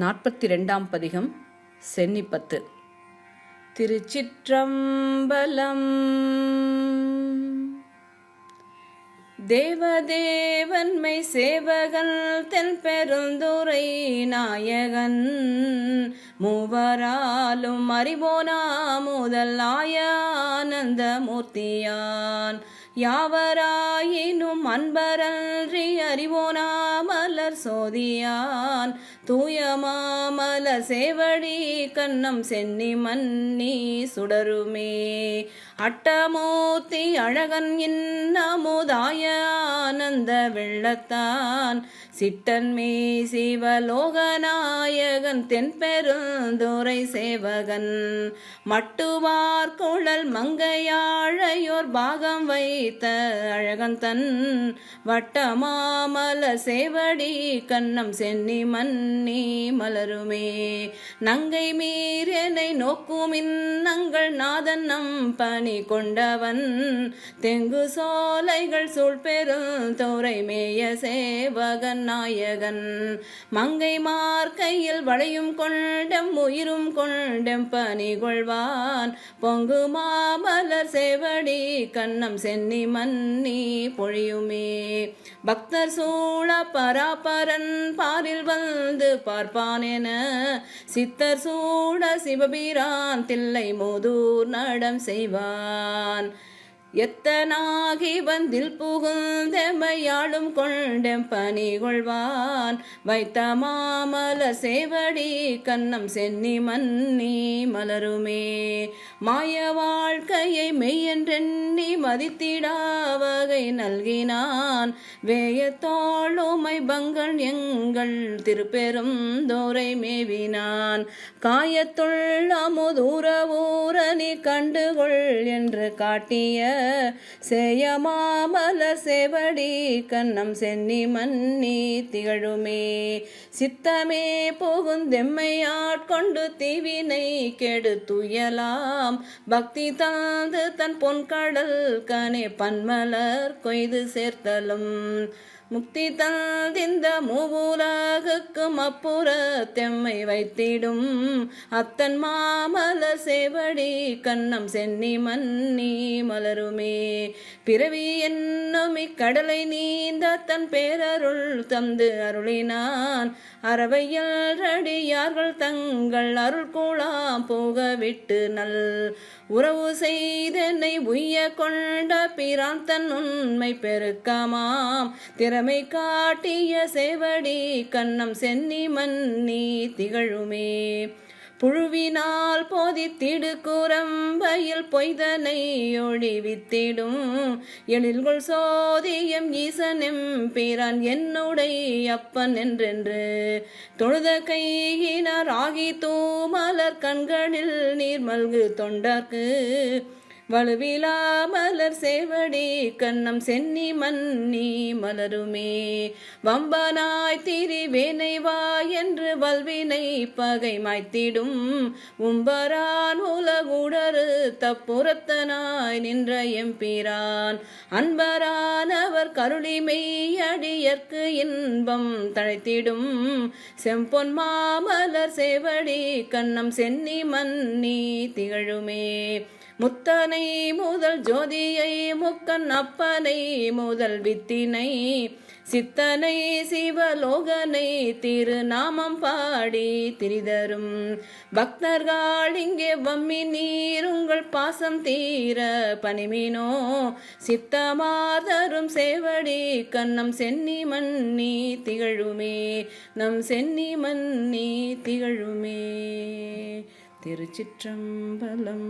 நாற்பத்தி ரெண்டாம் பதிகம் சென்னிப்பத்து. திருச்சிற்றம்பலம். தேவதேவன்மை சேவகன் தென் பெருந்துரை நாயகன் மூவராலும் அறிவோனா முதல் ஆயானந்த மூர்த்தியான் யாவராயினும் அன்பரன்றி அறிவோனா மலர் சோதியான். தூயமாமல சேவடி கண்ணம் சென்னி மன்னி சுடருமே. அட்டமூர்த்தி அழகன் இன்னமுதாய ஆனந்த வெள்ளத்தான். சிட்டன்மே சிவலோகநாயகன் தென்பெருந்துரை சேவகன். மட்டுவார் குழல் மங்கையாழையோர் பாகம் வைத்த அழகன் தன். வட்டமாமல சேவடி கண்ணம் சென்னி மன்னி மலருமே. நங்கை மீறனை நோக்கும் இன்னங்கள் நாதன் நம் பணி கொண்டவன். தெங்கு சோலைகள் சூழ்பெரும் தோரை மேய சேவகன் நாயகன். மங்கை மார்க்கையில் வளையும் கொண்டம் உயிரும் கொண்டம் பணி கொள்வான். பொங்கு மாமலர் சேவடி கண்ணம் சென்னி மன்னி பொழியுமே. பக்தர் சூழ பராபரன் பாரில் வந்து வந்து என சித்தர் சூழ சிவபீரான் தில்லை மோதூர் நடம் செய்வான். எத்தனாகி வந்தில் புகுந்தமையாளும் கொண்டெம் பணி கொள்வான் வைத்த மாமல சேவடி கண்ணம் சென்னி மன்னி மலருமே. மாய வாழ்க்கையை மெய்யென்றெண்ணி மதித்திடாவகை நல்கினான். வேயத்தோளுமை பங்கன் எங்கள் திருப்பெரும் தோரை மேவினான். காயத்துள்ள முதூர ஊரணி கண்டுகொள் என்று காட்டிய சேயமாமலர் சேவடி கண்ணம் சென்னி மன்னி திகழுமே. சித்தமே புகுந்தெம்மை ஆட்கொண்டு தீவினை கெடுத்துயலாம் பக்தி தாழ்ந்து தன் பொன்கடல் கனே பன்மலர் கொய்து சேர்த்தலும். முக்தி தந்திந்த மூவுலகுக்கும் அப்புறத்தெம்மை வைத்திடும் அத்தன் மாமல சேவடி கண்ணம் சென்னி மன்னி மலருமே. பிறவி என்னும் இக்கடலை நீந்த தன் பேரருள் தந்து அருளினான். அறவையல் ரடியார்கள் தங்கள் அருள் கூழாம் போக விட்டு நல் உறவு செய்தென்னை உய்ய கொண்ட பிரான் தன் உண்மை பெருக்கமாம். திற திறமை காட்டிய சேவடி கண்ணம் சென்னி மன்னி திகழுமே. புழுவினால் போதித்திடு கூரம்பையில் பொய்தனை ஒழிவித்திடும். எழில்கொள் சோதியம் ஈசனெம் பிரான் என்னுடைய அப்பன் என்றென்று. தொழுத கையினர் ஆகி தூமலர் கண்களில் நீர்மல்கு தொண்டர்க்கு. வலுவிலா மலர் சேவடி கண்ணம் சென்னி மன்னி மலருமே. வம்பனாய் திரிவேனை வா என்று வல்வினை பகை மாய்த்திடும். உம்பரான் உலகுடரு தப்புரத்தனாய் நின்ற எம்பிரான். அன்பரானவர் கருளிமை அடியற்கு இன்பம் தழைத்திடும். செம்பொன் மாமலர் சேவடி கண்ணம் சென்னி மன்னி திகழுமே. முத்தனை முதல் ஜோதியை முக்கன் அப்பனை முதல் வித்தினை. சித்தனை சிவலோகனை திருநாமம் பாடி திரிதரும். பக்தர்கள் இங்கே வம்மி நீர் உங்கள் பாசம் தீர பனிமினோ சித்தமாதரும் சேவடி கண்ணம் சென்னி மன்னி திகழுமே. நம் சென்னி மன்னி திகழுமே. திருச்சிற்றம்பலம்.